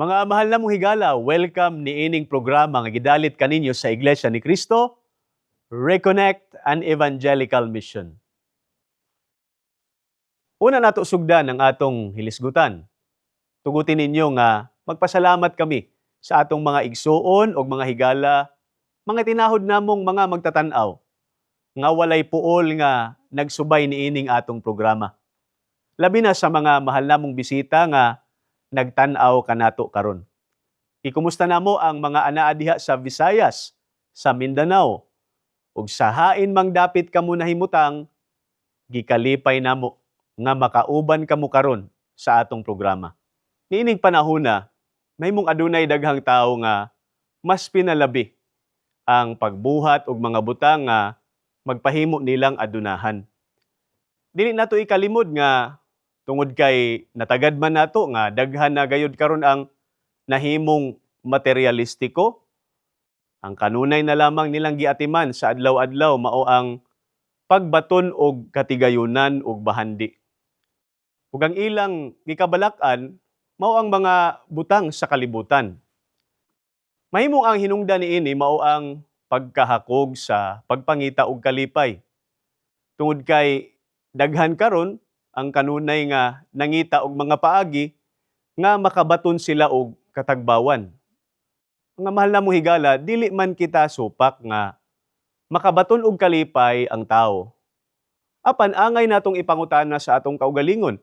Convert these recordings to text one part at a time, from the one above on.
Mga mahal na mong higala, welcome ni ining programa nga gidalit kaninyo sa Iglesia ni Cristo, Reconnect an Evangelical Mission. Una nato sugdan ang atong hilisgutan. Tugutin ninyo nga magpasalamat kami sa atong mga igsuon o mga higala, mga tinahod namong mga magtatanaw, nga walay puol nga nagsubay ni ining atong programa. Labi na sa mga mahal namong bisita nga nagtanaw kanato karon. Ikumusta namo ang mga anaa diha sa Visayas, sa Mindanao, ug sa hain mang dapit kamo nahimutang gikalipay namo nga makauban kamo karon sa atong programa. Niining panahon na mahimong adunay daghang tawo nga mas pinalabi ang pagbuhat og mga butang nga magpahimo nilang adunahan. Dili nato ikalimod nga tungod kay natagad man nato nga daghan na gayud karon ang nahimong materialistiko ang kanunay na lamang nilang giatiman sa adlaw-adlaw mao ang pagbaton og katigayunan og bahandi. Ug ang ilang gikabalak-an mao ang mga butang sa kalibutan. Mahimong ang hinungdan niini mao ang pagkahakog sa pagpangita og kalipay. Tungod kay daghan karon ang kanunay nga nangita og mga paagi nga makabaton sila og katagbawan. Mga mahal na mo higala, dili man kita supak nga makabaton og kalipay ang tao. Apan angay natong ipangutana sa atong kaugalingon,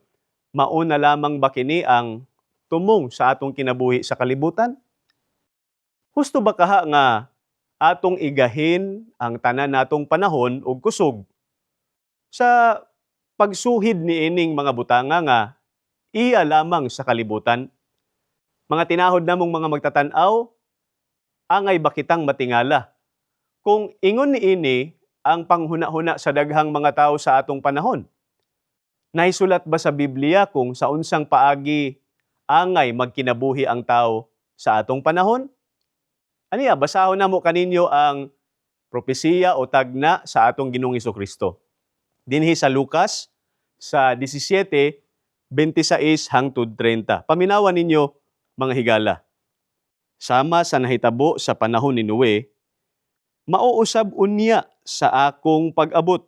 mauna lamang ba kini ang tumong sa atong kinabuhi sa kalibutan? Husto ba kaha nga atong igahin ang tanan natong panahon ug kusog sa pagsuhid ni ining mga butanga nga iya lamang sa kalibutan? Mga tinahod namong mga magtatanaw, angay ba kitang matingala? Kung ingon ni ini ang panghuna-huna sa daghang mga tao sa atong panahon, Naisulat ba sa Biblia kung sa unsang paagi angay magkinabuhi ang tao sa atong panahon? Aniya, basahon na mo kaninyo ang propesiya o tagna sa atong Ginoong Kristo. Dinhi sa Lucas sa 17, 26 hangtod 30. Paminawan ninyo mga higala. Sama sa nahitabo sa panahon ni Noe, mauusab unya sa akong pag-abot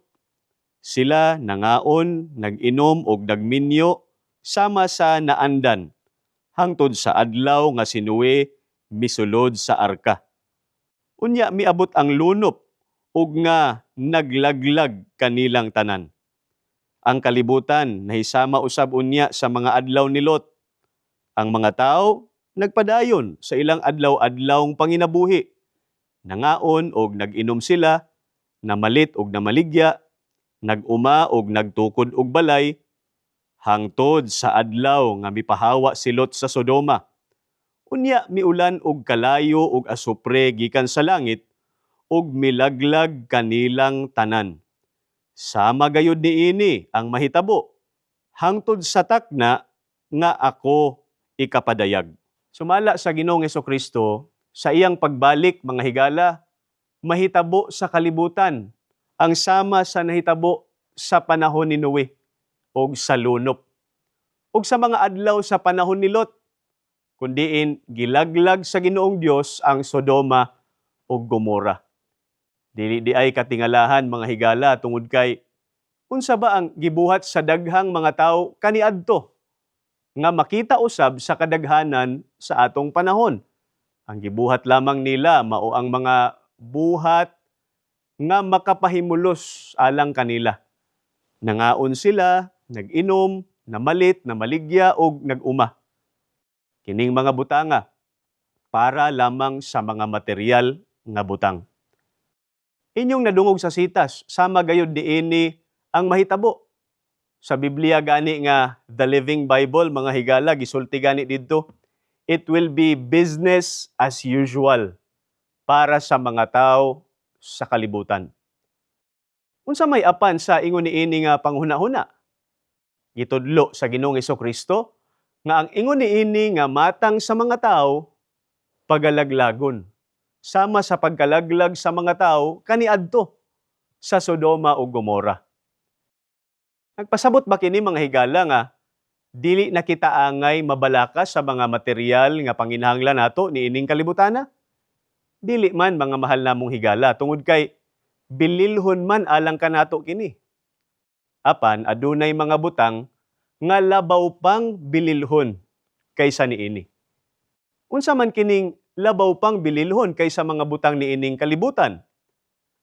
sila nangaon, nag-inom og nagminyo sama sa naandan hangtod sa adlaw nga sinuwe misulod sa arka. Unya miabot ang lunop ug nga naglaglag kanilang tanan. Ang kalibutan nahisama usab unya sa mga adlaw ni Lot. Ang mga tao nagpadayon sa ilang adlaw-adlawng panginabuhi. Nangaon og nag-inom sila, namalit og namaligya, nag-uma og nagtukod og balay hangtod sa adlaw nga mipahawa si Lot sa Sodoma. Unya miulan og kalayo og asupre gikan sa langit ug milaglag kanilang tanan. Sama gayud niini ang mahitabo hangtod sa takna nga ako ikapadayag. Sumala sa Ginoong Kristo sa iyang pagbalik mga higala mahitabo sa kalibutan ang sama sa nahitabo sa panahon ni Noe o sa lunop. O sa mga adlaw sa panahon ni Lot, kundiin gilaglag sa ginoong Diyos ang Sodoma o Gomora. Dili di ay katingalahan mga higala tungod kay unsa ba ang gibuhat sa daghang mga tao kaniadto nga makita usab sa kadaghanan sa atong panahon. Ang gibuhat lamang nila mao ang mga buhat nga makapahimulos alang kanila. Nangaon sila, nag-inom, namalit, namaligya o nag-uma. Kining mga butanga para lamang sa mga material nga butang. Inyong nadungog sa sitas, sama gayud diini ang mahitabo. Sa Biblia gani nga The Living Bible mga higala gisulti gani didto, it will be business as usual para sa mga tao sa kalibutan. Unsa may apan sa ingon niini nga panghuna-huna? Gitudlo sa Ginoong Kristo nga ang ingon niini nga matang sa mga tao pagalaglagon sama sa pagkalaglag sa mga tao kaniadto sa Sodoma o Gomora. Nagpasabot ba kini mga higala nga dili na kita angay mabalakas sa mga material nga panginahanglan nato ni ining kalibutana. Dili man mga mahal namong higala tungod kay bililhon man alang kanato kini. Apan adunay mga butang nga labaw pang bililhon kaysa niini. Unsa man kining labaw pang bililhon kaysa mga butang niining kalibutan?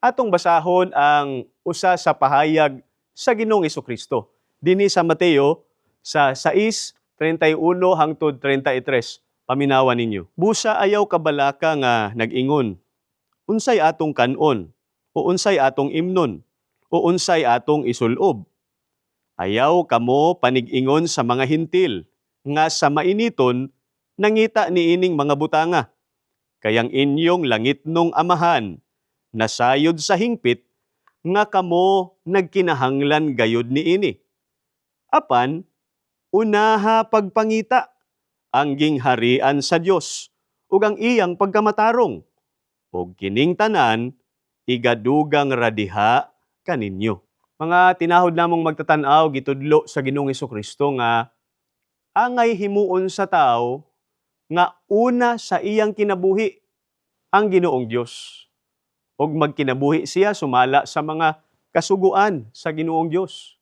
Atong basahon ang usa sa pahayag sa Ginoong Kristo dinhi sa Mateo sa 6:31 hangtod 33. Paminawan ninyo. Busa ayaw kabalaka nga nag-ingon. Unsay atong kanon o unsay atong imnon o unsay atong isulob. Ayaw kamo panig-ingon sa mga hintil nga sa mainiton nangita niining mga butanga. Kayang inyong langitnong amahan nasayod sa hingpit nga kamo nagkinahanglan gayod niini. Apan unaha pagpangita ang gingharian sa Dios ug ang iyang pagkamatarong ug kining tanan igadugang radiha kaninyo. Mga tinahod namong magtatanaw gitudlo sa Ginoong Kristo nga angay himuon sa tao nga una sa iyang kinabuhi ang Ginoong Dios ug magkinabuhi siya sumala sa mga kasuguan sa Ginoong Dios.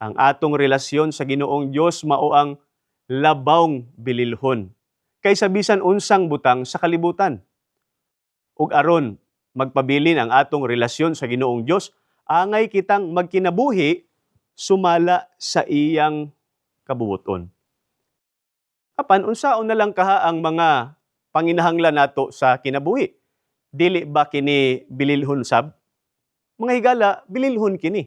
Ang atong relasyon sa Ginoong Dios mao ang labawng bililhon kaysa bisan unsang butang sa kalibutan. Ug aron magpabilin ang atong relasyon sa Ginoong Dios, angay kitang magkinabuhi sumala sa iyang kabubuton. Apan unsaon na lang kaha ang mga panginahanglan nato sa kinabuhi? Dili ba kini bililhon sab? Mga higala, bililhon kini.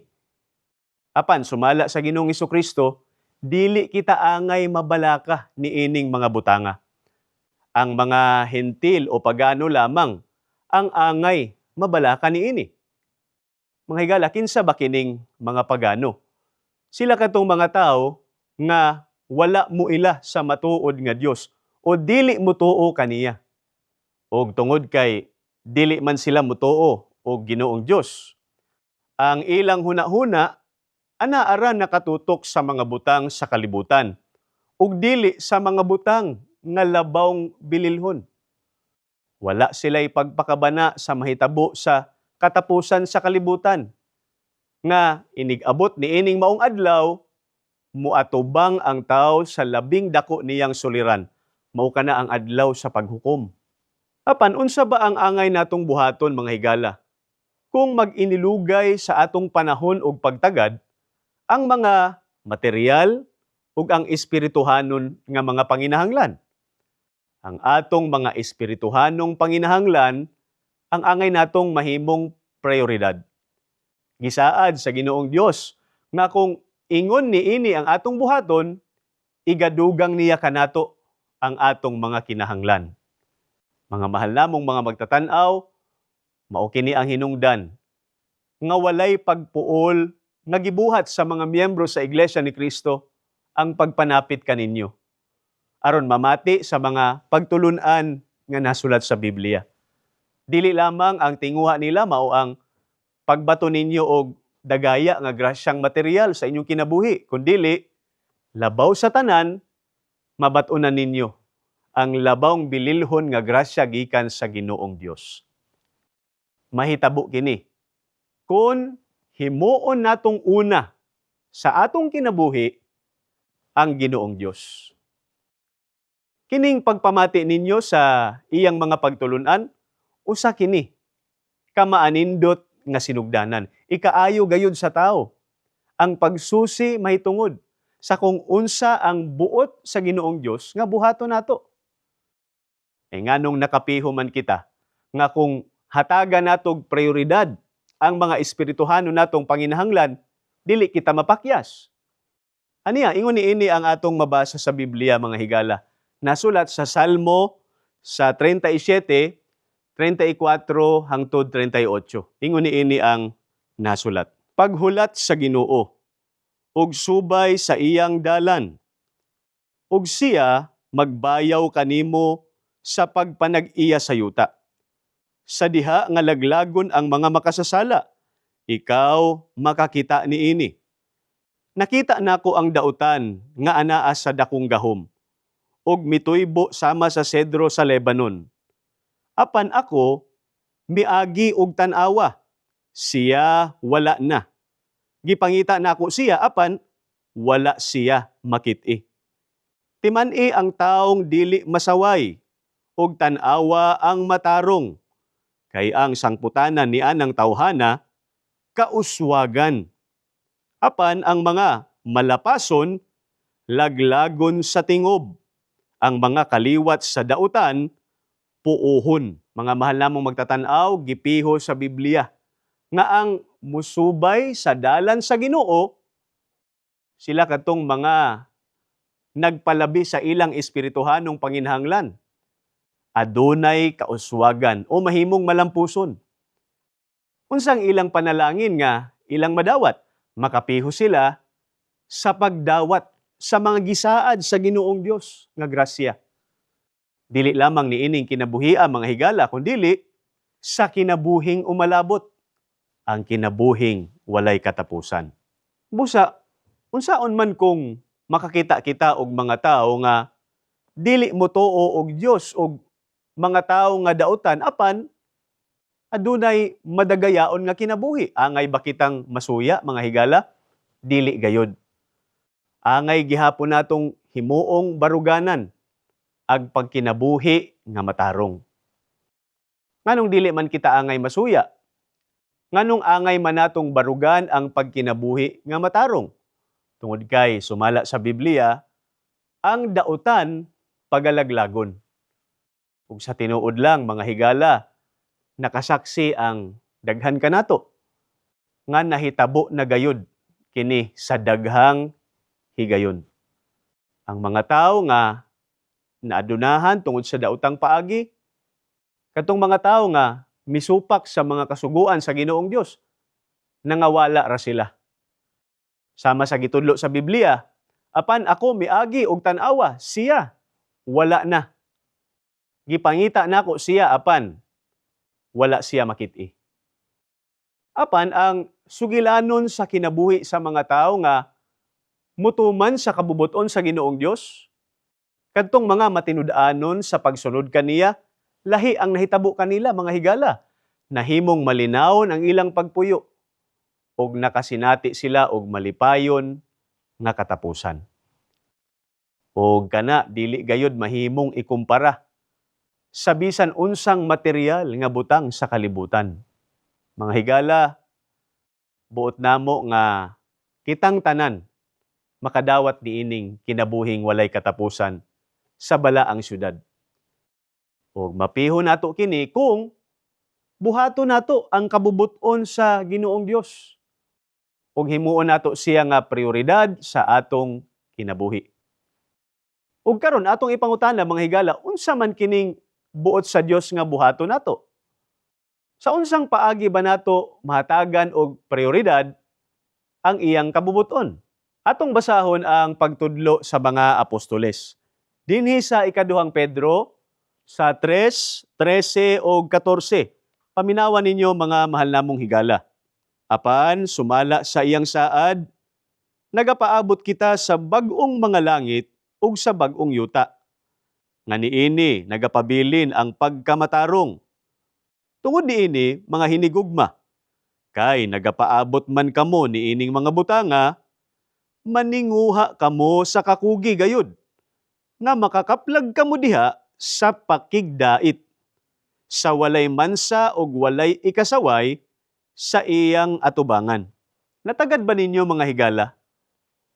Apan sumala sa Ginoong Kristo, dili kita angay mabalaka ni ining mga butanga. Ang mga hentil o pagano lamang ang angay mabalaka ni ini. Mga higala, kinsa ba kining mga pagano? Sila katong mga tao nga wala mo ila sa matuod nga Dios o dili mo tuo kaniya. Og tungod kay dili man sila mutuo o Ginoong Dios. Ang ilang huna-huna anaara nakatutok sa mga butang sa kalibutan ug dili sa mga butang nga labawng bililhon. Wala sila'y pagpakabana sa mahitabo sa katapusan sa kalibutan nga inigabot ni ining maong adlaw muatubang ang tao sa labing dako niyang suliran mao kana ang adlaw sa paghukom. Apan unsa ba ang angay natong buhaton mga higala? Kung mag-inilugay sa atong panahon og pagtagad ang mga material ug ang espirituhanon nga mga panginahanglan. Ang atong mga espirituhanong panginahanglan ang angay natong mahimong prioridad. Gisaad sa Ginoong Dios nga kung ingon ni ini ang atong buhaton, igadugang niya kanato ang atong mga kinahanglan. Mga mahal namong mga magtatanaw, mao kini ang hinungdan nga walay pagpuol nga gibuhat sa mga miyembro sa Iglesia ni Kristo ang pagpanapit kaninyo aron mamati sa mga pagtulunan nga nasulat sa Biblia. Dili lamang ang tinguha nila mao ang pagbato ninyo og dagaya nga grasyang material sa inyong kinabuhi, kundili labaw sa tanan mabatunan ninyo ang labawng bililhon nga grasya gikan sa Ginoong Dios. Mahitabo kini. Kung himuon natong una sa atong kinabuhi ang Ginoong Dios. Kining pagpamati ninyo sa iyang mga pagtulunan, usa kini kamaanindot nga sinugdanan. Ikaayo gayud sa tao. Ang pagsusi mahitungod sa kung unsa ang buot sa Ginoong Dios nga buhaton nato. E nganong nakapiho man kita nga kung hataga natog prioridad ang mga espirituhano natong panginahanglan, dili kita mapakyas. Aniya, ingon ni ini ang atong mabasa sa Biblia mga higala. Nasulat sa Salmo sa 37, 34 hangtod 38. Ingon ni ini ang nasulat. Paghulat sa Ginoo ug subay sa iyang dalan. Ug siya magbayaw kanimo sa pagpanag-iya sa yuta. Sa diha nga laglagon ang mga makasasala, ikaw makakita ni ini. Nakita nako ang dautan nga anaa sa dakong gahom ug mituybo sama sa sedro sa Lebanon. Apan ako miagi og tan-awa. Siya wala na. Gipangita nako siya apan wala siya makit-i. Timan-i ang taong dili masaway ug tan-awa ang matarong. Kay ang sangputanan ni anang tawhana kauswagan. Apan ang mga malapason laglagon sa tingob. Ang mga kaliwat sa dautan puuhon. Mga mahal namong magtatanaw, gipiho sa Biblia. Nga ang musubay sa dalan sa Ginoo, sila katong mga nagpalabi sa ilang espirituhanong panginhanglan. Adunay kauswagan o mahimong malampuson. Unsang ilang panalangin nga ilang madawat, makapiho sila sa pagdawat sa mga gisaad sa Ginoong Dios nga grasya. Dili lamang ni ining kinabuhi ang mga higala, kundili sa kinabuhing umalabot, ang kinabuhing walay katapusan. Busa, unsaon man kung makakita kita og mga tao nga dili mo tuo og Dios og mga tao nga dautan apan adunay madagayaon nga kinabuhi. Angay ba kitang masuya mga higala? Dili gayod. Angay gihapon natong himuong baruganan ag pagkinabuhi nga matarong. Nganong dili man kita angay masuya? Nganong angay man natong barugan ang pagkinabuhi nga matarong? Tungod kay sumala sa Biblia, ang dautan pagalaglagon. Ug sa tinuod lang mga higala, nakasaksi ang daghan kanato nga nahitabo na gayud kini sa daghang higayon. Ang mga tao nga naadunahan tungod sa dautang paagi, katong mga tao nga misupak sa mga kasuguan sa Ginoong Dios, nangawala ra sila. Sama sa gitudlo sa Biblia, apan ako miagi og tan-awa, siya wala na. Gipangita nako siya apan wala siya makit-i. Apan ang sugilanon sa kinabuhi sa mga tao nga mutuman sa kabubuton sa Ginoong Dios, kadtong mga matinud-anon sa pagsunod kaniya, lahi ang nahitabo kanila mga higala. Nahimong malinawon ang ilang pagpuyo og nakasinati sila og malipayon nga katapusan. Og kana dili gayud mahimong ikumpara sa bisan unsang material nga butang sa kalibutan. Mga higala, buot namo nga kitang tanan makadawat niining kinabuhing walay katapusan sa balaang syudad. O mapiho nato kini kung buhato nato ang kabubuton sa Ginoong Dios. Ug himuon nato siya nga prioridad sa atong kinabuhi. Ug karon atong ipangutana mga higala, unsa man kining buot sa Dios nga buhato nato? Sa unsang paagi ba nato mahatagan og prioridad ang iyang kabubuton? Atong basahon ang pagtudlo sa mga apostoles. Dinhi sa ikaduhang Pedro sa 3, 13 o 14. Paminawan ninyo mga mahal namong higala. Apan sumala sa iyang saad, nagapaabot kita sa bagong mga langit ug sa bagong yuta. Nga niini nagapabilin ang pagkamatarong. Tungod niini mga hinigugma. Kay nagapaabot man kamo niining mga butanga, maninguha kamo sa kakugi gayud nga makakaplag kamo diha sa pakigdait sa walay mansa ug walay ikasaway sa iyang atubangan. Natagad ba ninyo mga higala?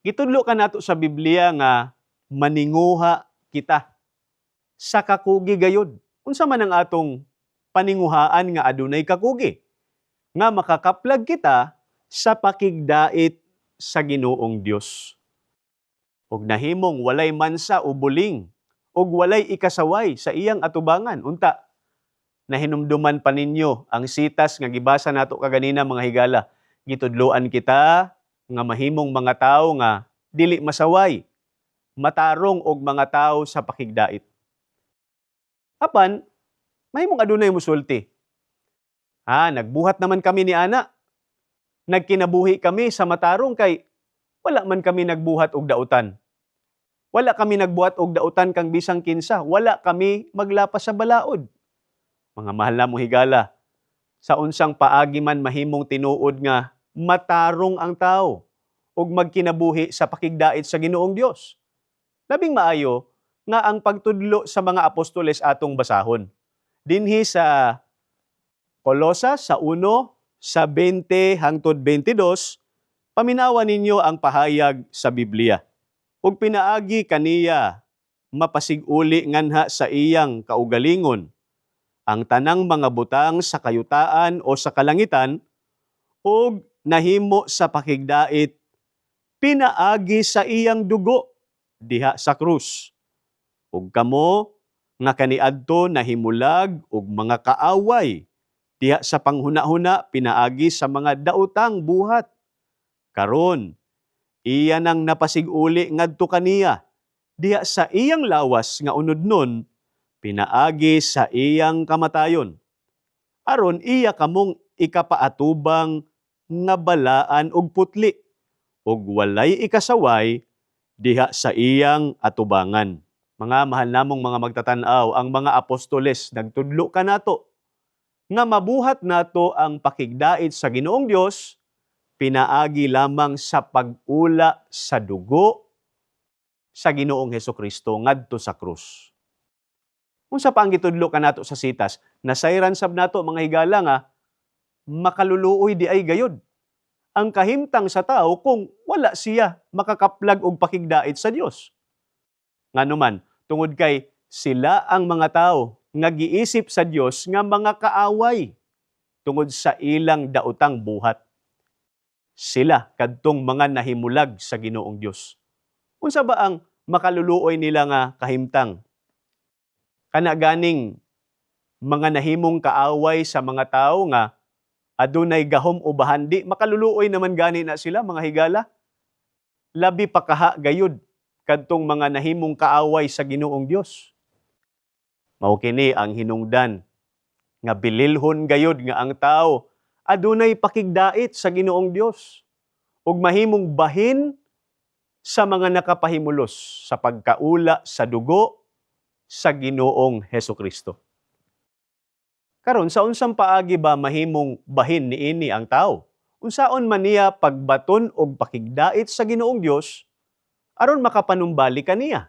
Gitudlo ka nato sa Biblia nga maninguha kita sa kakugi gayud. Unsa man ang atong paninguhaan nga adunay kakugi? Nga makakaplag kita sa pakigdait sa Ginoong Dios. Ug nahimong walay mansa o buling ug walay ikasaway sa iyang atubangan. Unta, nahinumduman pa ninyo ang sitas nga gibasa nato kaganina mga higala. Gitudloan kita nga mahimong mga tao nga dili masaway, matarong og mga tao sa pakigdait. Apan, mahimong adunay musulti. Ha, nagbuhat naman kami ni ana. Nagkinabuhi kami sa matarong kay wala man kami nagbuhat og dautan. Wala kami nagbuhat og dautan kang bisang kinsa, wala kami maglapas sa balaod. Mga mahal na mong higala, sa unsang paagi man mahimong tinuod nga matarong ang tao ug magkinabuhi sa pakigdait sa Ginoong Dios. Labing maayo nga ang pagtudlo sa mga apostoles atong basahon. Dinhi sa Kolosas sa 1 sa 20 hangtod 22 paminawa ninyo ang pahayag sa Biblia. Ug pinaagi kaniya mapasiguli nganha sa iyang kaugalingon ang tanang mga butang sa kayutaan o sa kalangitan ug nahimo sa pakigdait pinaagi sa iyang dugo diha sa krus. Ug kamo nga kaniadto nahimulag og mga kaaway diha sa panghuna-huna pinaagi sa mga daotang buhat. Karon, iya nang napasiguli ngadto kaniya diha sa iyang lawas nga unod nun pinaagi sa iyang kamatayon. Aron iya kamong ikapaatubang nga balaan og putli ug walay ikasaway diha sa iyang atubangan. Mga mahal namong mga magtatanaw, ang mga apostoles nagtudlo kanato nga mabuhat nato ang pakigdait sa Ginoong Dios pinaagi lamang sa pag-ula sa dugo sa Ginoong Heso Kristo ngadto sa krus. Unsa pa ang gitudlo kanato sa sitas, nasayran sab nato mga higala nga makaluluoy di ay gayod. Ang kahimtang sa tao kung wala siya makakaplag og pakigdait sa Dios. Nganuman, tungod kay sila ang mga tao nga giisip sa Dios nga mga kaaway tungod sa ilang daotang buhat. Sila kadtong mga nahimulag sa Ginoong Dios. Unsa ba ang makaluluoy nila nga kahimtang? Kana ganing mga nahimong kaaway sa mga tao nga adunay gahom o bahandi, makaluluoy naman gani na sila mga higala. Labi pa kaha gayud kadtong mga nahimong kaaway sa Ginoong Dios. Mao kini ang hinungdan nga bililhon gayud nga ang tao adunay pakigdait sa Ginoong Dios ug mahimong bahin sa mga nakapahimulos sa pagkaula sa dugo sa Ginoong Heso Kristo. Karon sa unsang paagi ba mahimong bahin niini ang tao? Unsaon man niya pagbaton og pakigdait sa Ginoong Dios aron makapanumbali kaniya?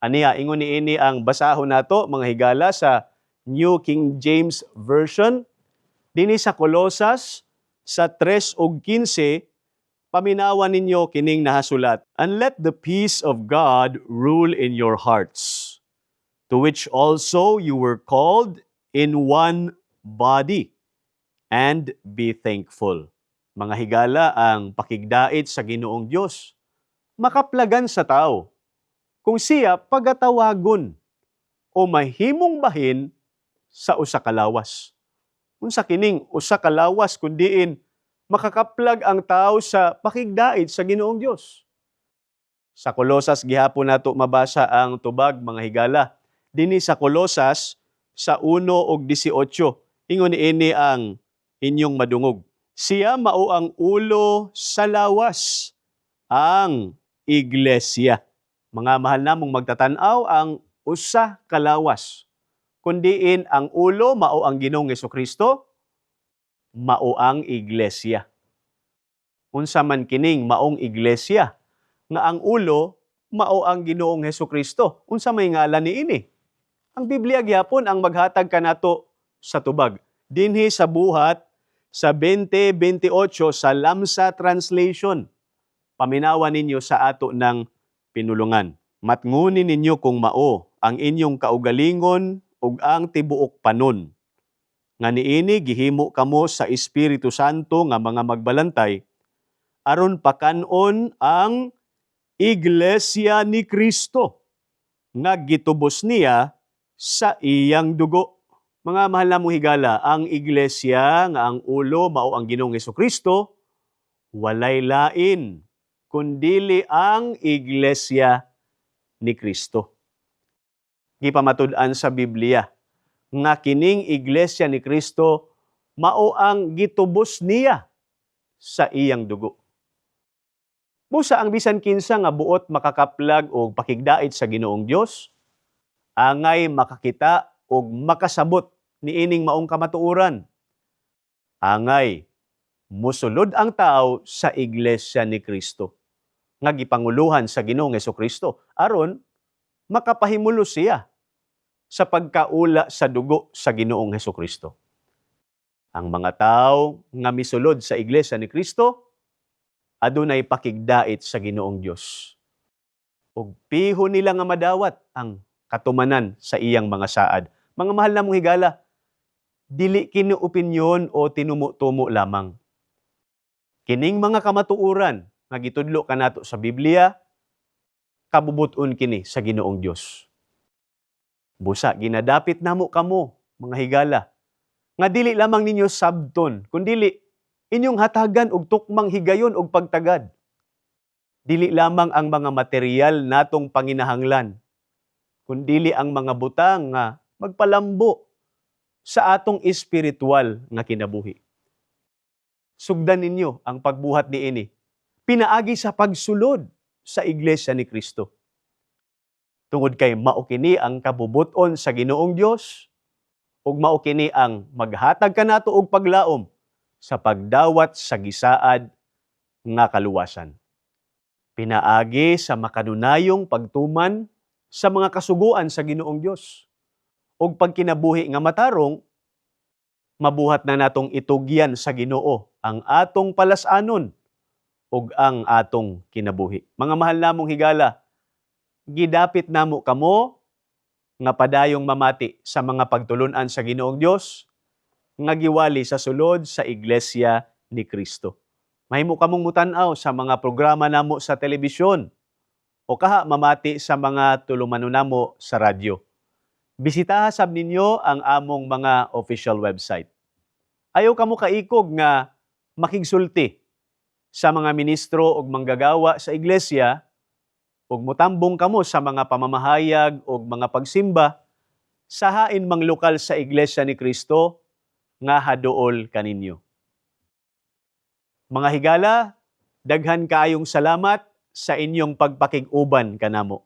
Aniya ingon niini ang basahon nato mga higala sa New King James Version dinhi sa Kolosas sa 3 ug 15 paminawan ninyo kining nahasulat and let the peace of God rule in your hearts to which also you were called in one body and be thankful. Mga higala ang pakigdait sa Ginoong Dios makaplagan sa tao kung siya pagatawagon o mahimong bahin sa usa ka lawas. Unsa kining usa ka lawas kundiin makakaplag ang tao sa pakigdait sa Ginoong Dios. Sa Kolosas gihapon nato mabasa ang tubag mga higala. Dinhi sa Kolosas sa 1 og 18 ingon ini ang inyong madungog. Siya mao ang ulo sa lawas ang iglesia. Mga mahal namong magtatanaw ang usa ka lawas. Kundiin ang ulo mao ang Ginoong Kristo, mao ang iglesia. Unsa man kining maong iglesia nga ang ulo mao ang Ginoong Heso Kristo. Unsa may ngalan ni ini? Ang Biblia gyapon ang maghatag kanato sa tubag. Dinhi sa buhat sa 2028 sa Lamsa translation. Paminawan ninyo sa ato ng pinulungan. Matngunin ninyo kung mao ang inyong kaugalingon ug ang tibuok panon. Nga niini gihimo kamo sa Espiritu Santo nga mga magbalantay aron pakanon ang Iglesia ni Kristo nga gitubos niya sa iyang dugo. Mga mahal na mong higala, ang iglesia nga ang ulo mao ang Ginoong Kristo walay lain kundili ang iglesia ni Kristo. Gipamatud-an sa Biblia nga kining iglesia ni Kristo mao ang gitubos niya sa iyang dugo. Busa ang bisan kinsa nga buot makakaplag o pakigdait sa Ginoong Dios, angay makakita o makasabot ni ining maong kamatuoran. Angay musulod ang tao sa iglesia ni Kristo nga gipanguluhan sa Ginoong Kristo aron makapahimulo siya sa pagkaula sa dugo sa Ginoong Kristo. Ang mga tao nga misulod sa iglesia ni Kristo adunay pakigdait sa Ginoong Dios. Ug piho nila nga madawat ang katumanan sa iyang mga saad. Mga mahal na mong higala, dili kini opinyon o tinumo-tumo lamang. Kining mga kamatuuran nga gitudlo kanato sa Biblia, kabubuton kini sa Ginoong Dios. Busa ginadapit namo kamo mga higala nga dili lamang ninyo sabton kundili inyong hatagan og tukmang higayon og pagtagad. Dili lamang ang mga material natong panginahanglan, kundili ang mga butang nga magpalambo sa atong espiritual nga kinabuhi. Sugdan ninyo ang pagbuhat ni ini. Pinaagi sa pagsulod sa iglesia ni Kristo. Tungod kay maukini ang kabubuton sa Ginoong Dios ug maukini ang maghatag kanato og paglaom sa pagdawat sa gisaad nga kaluwasan. Pinaagi sa makanunayong pagtuman sa mga kasuguan sa Ginoong Dios ug pagkinabuhi nga matarong mabuhat na natong itugyan sa Ginoo ang atong palasanon ug ang atong kinabuhi. Mga mahal namong higala, gidapit namo kamo nga padayong mamati sa mga pagtulunan sa Ginoong Dios nga giwali sa sulod sa iglesia ni Kristo. Mahimo kamong mutan-aw sa mga programa namo sa telebisyon o kaha mamati sa mga tulumano namo sa radyo. Bisitaha sab ninyo ang among mga official website. Ayaw kamo kaikog nga makigsulti sa mga ministro ug manggagawa sa iglesia ug mutambong kamo sa mga pamamahayag ug mga pagsimba sa hain mang lokal sa iglesia ni Kristo nga haduol kaninyo. Mga higala, daghan kaayong salamat sa inyong pagpakig-uban kanamo.